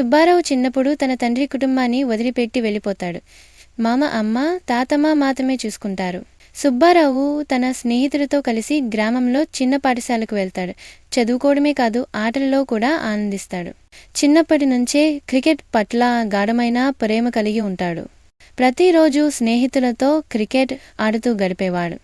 సుబ్బారావు చిన్నప్పుడు తన తండ్రి కుటుంబాన్ని వదిలిపెట్టి వెళ్ళిపోతాడు. మామ అమ్మ తాతమ్మ మాత్రమే చూసుకుంటారు. సుబ్బారావు తన స్నేహితులతో కలిసి గ్రామంలో చిన్న పాఠశాలకు వెళ్తాడు. చదువుకోవడమే కాదు ఆటలలో కూడా ఆనందిస్తాడు. చిన్నప్పటి నుంచే క్రికెట్ పట్ల గాఢమైన ప్రేమ కలిగి ఉంటాడు. ప్రతిరోజు స్నేహితులతో క్రికెట్ ఆడుతూ గడిపేవాడు.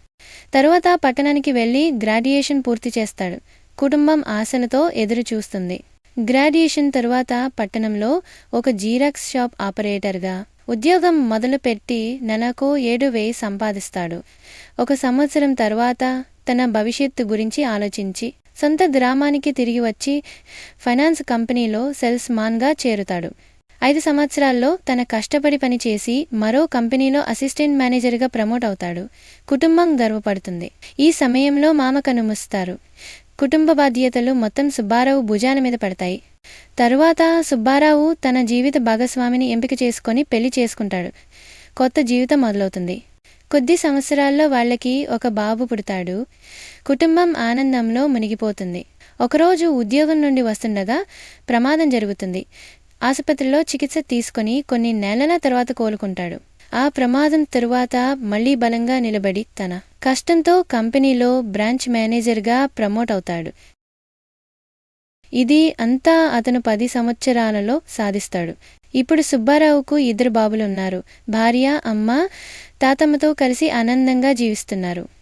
తరువాత పట్టణానికి వెళ్ళి గ్రాడ్యుయేషన్ పూర్తి చేస్తాడు. కుటుంబం ఆశలతో ఎదురు చూస్తుంది గ్రాడ్యుయేషన్ తరువాత పట్టణంలో ఒక జీరాక్స్ షాప్ ఆపరేటర్గా ఉద్యోగం మొదలుపెట్టి నెలకు ఏడు వేయి సంపాదిస్తాడు. ఒక సంవత్సరం తర్వాత తన భవిష్యత్తు గురించి ఆలోచించి సొంత గ్రామానికి తిరిగి వచ్చి ఫైనాన్స్ కంపెనీలో సెల్స్ మాన్గా చేరుతాడు. ఐదు సంవత్సరాల్లో తన కష్టపడి పనిచేసి మరో కంపెనీలో అసిస్టెంట్ మేనేజర్గా ప్రమోట్ అవుతాడు. కుటుంబం గర్వపడుతుంది. ఈ సమయంలో మామ కనుమూస్తారు కుటుంబ బాధ్యతలు మొత్తం సుబ్బారావు భుజాల మీద పడతాయి. తరువాత సుబ్బారావు తన జీవిత భాగస్వామిని ఎంపిక చేసుకొని పెళ్ళి చేసుకుంటాడు. కొత్త జీవితం మొదలవుతుంది. కొద్ది సంవత్సరాల్లో వాళ్ళకి ఒక బాబు పుడతాడు. కుటుంబం ఆనందంలో మునిగిపోతుంది. ఒకరోజు ఉద్యోగం నుండి వస్తుండగా ప్రమాదం జరుగుతుంది. ఆసుపత్రిలో చికిత్స తీసుకొని కొన్ని నెలల తర్వాత కోలుకుంటాడు. ఆ ప్రమాదం తరువాత మళ్ళీ బలంగా నిలబడి తన కష్టంతో కంపెనీలో బ్రాంచ్ మేనేజర్గా ప్రమోట్ అవుతాడు. ఇది అంతా అతను పది సంవత్సరాలలో సాధిస్తాడు. ఇప్పుడు సుబ్బారావుకు ఇద్దరు బాబులున్నారు భార్య అమ్మ తాతమ్మతో కలిసి ఆనందంగా జీవిస్తున్నారు.